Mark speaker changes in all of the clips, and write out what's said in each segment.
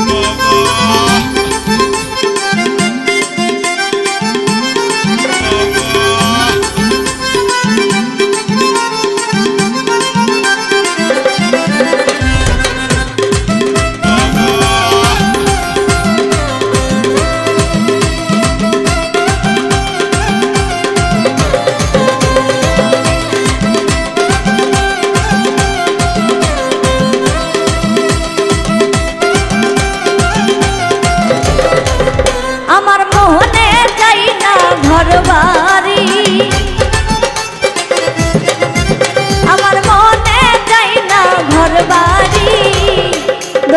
Speaker 1: আমার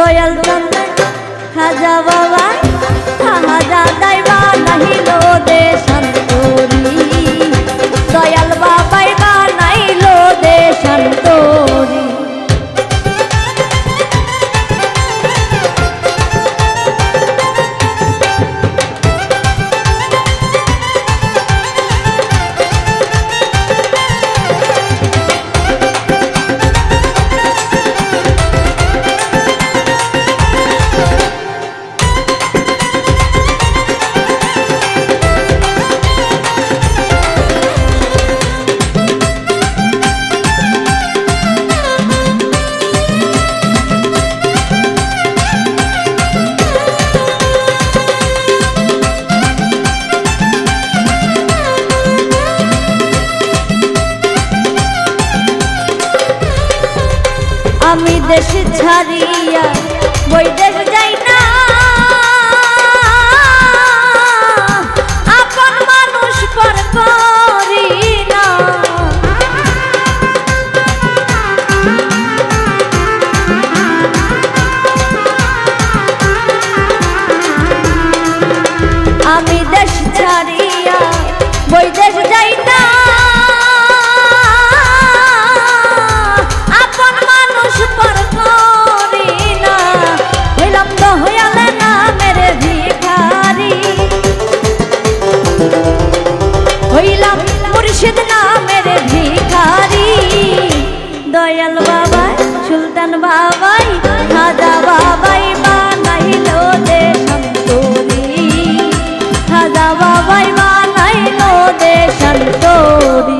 Speaker 1: দয়াল চন্দ্র আমি দেশ ছাড়িয়া বৈদেশ যাই না। আপন মানুষ পর খাজা বাবাই বানাইল দেশান্তরি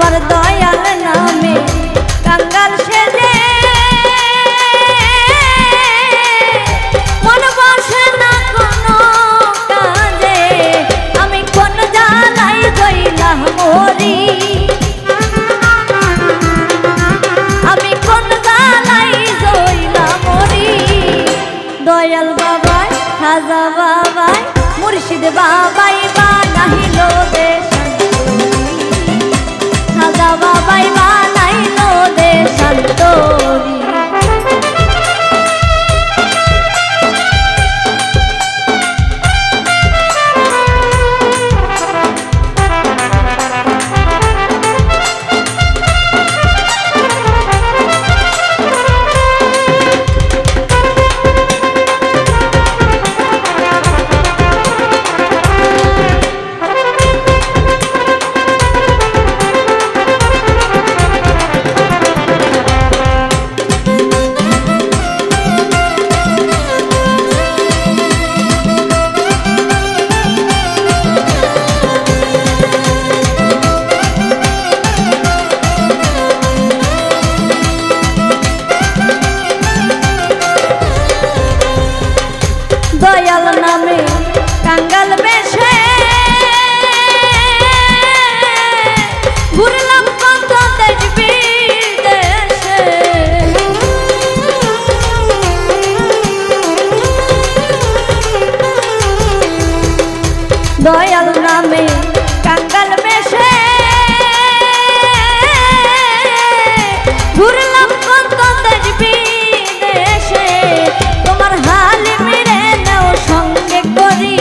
Speaker 1: আমার দয়াল নামে কাঙ্গাল সেজে। মন বসে না কোনো কাজে, আমি কোন জালাই গইলাম মরি। আমি কোন জালাই গইলাম মরি। দয়াল বাবাই খাজা বাবাই, মুর্শিদ বাবাই বানাহিল দেশান্তরি খাজা বাবাই বানাইল দেশান্তরি। দয়াল নামে কাঙ্গাল বেশে ঘুরলাম কত দেশ তোমার হাল মেরে নাও সঙ্গে করি।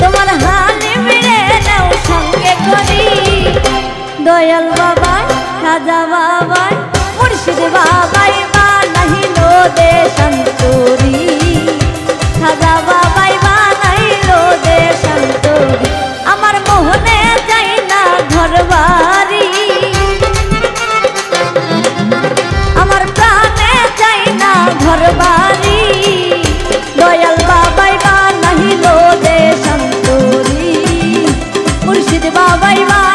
Speaker 1: তোমার হাল মেরে নাও সঙ্গে করি। দয়াল বাবা খাজা বাবা মুর্শিদ বাবাই বা নাহিল দেশান্তরি বা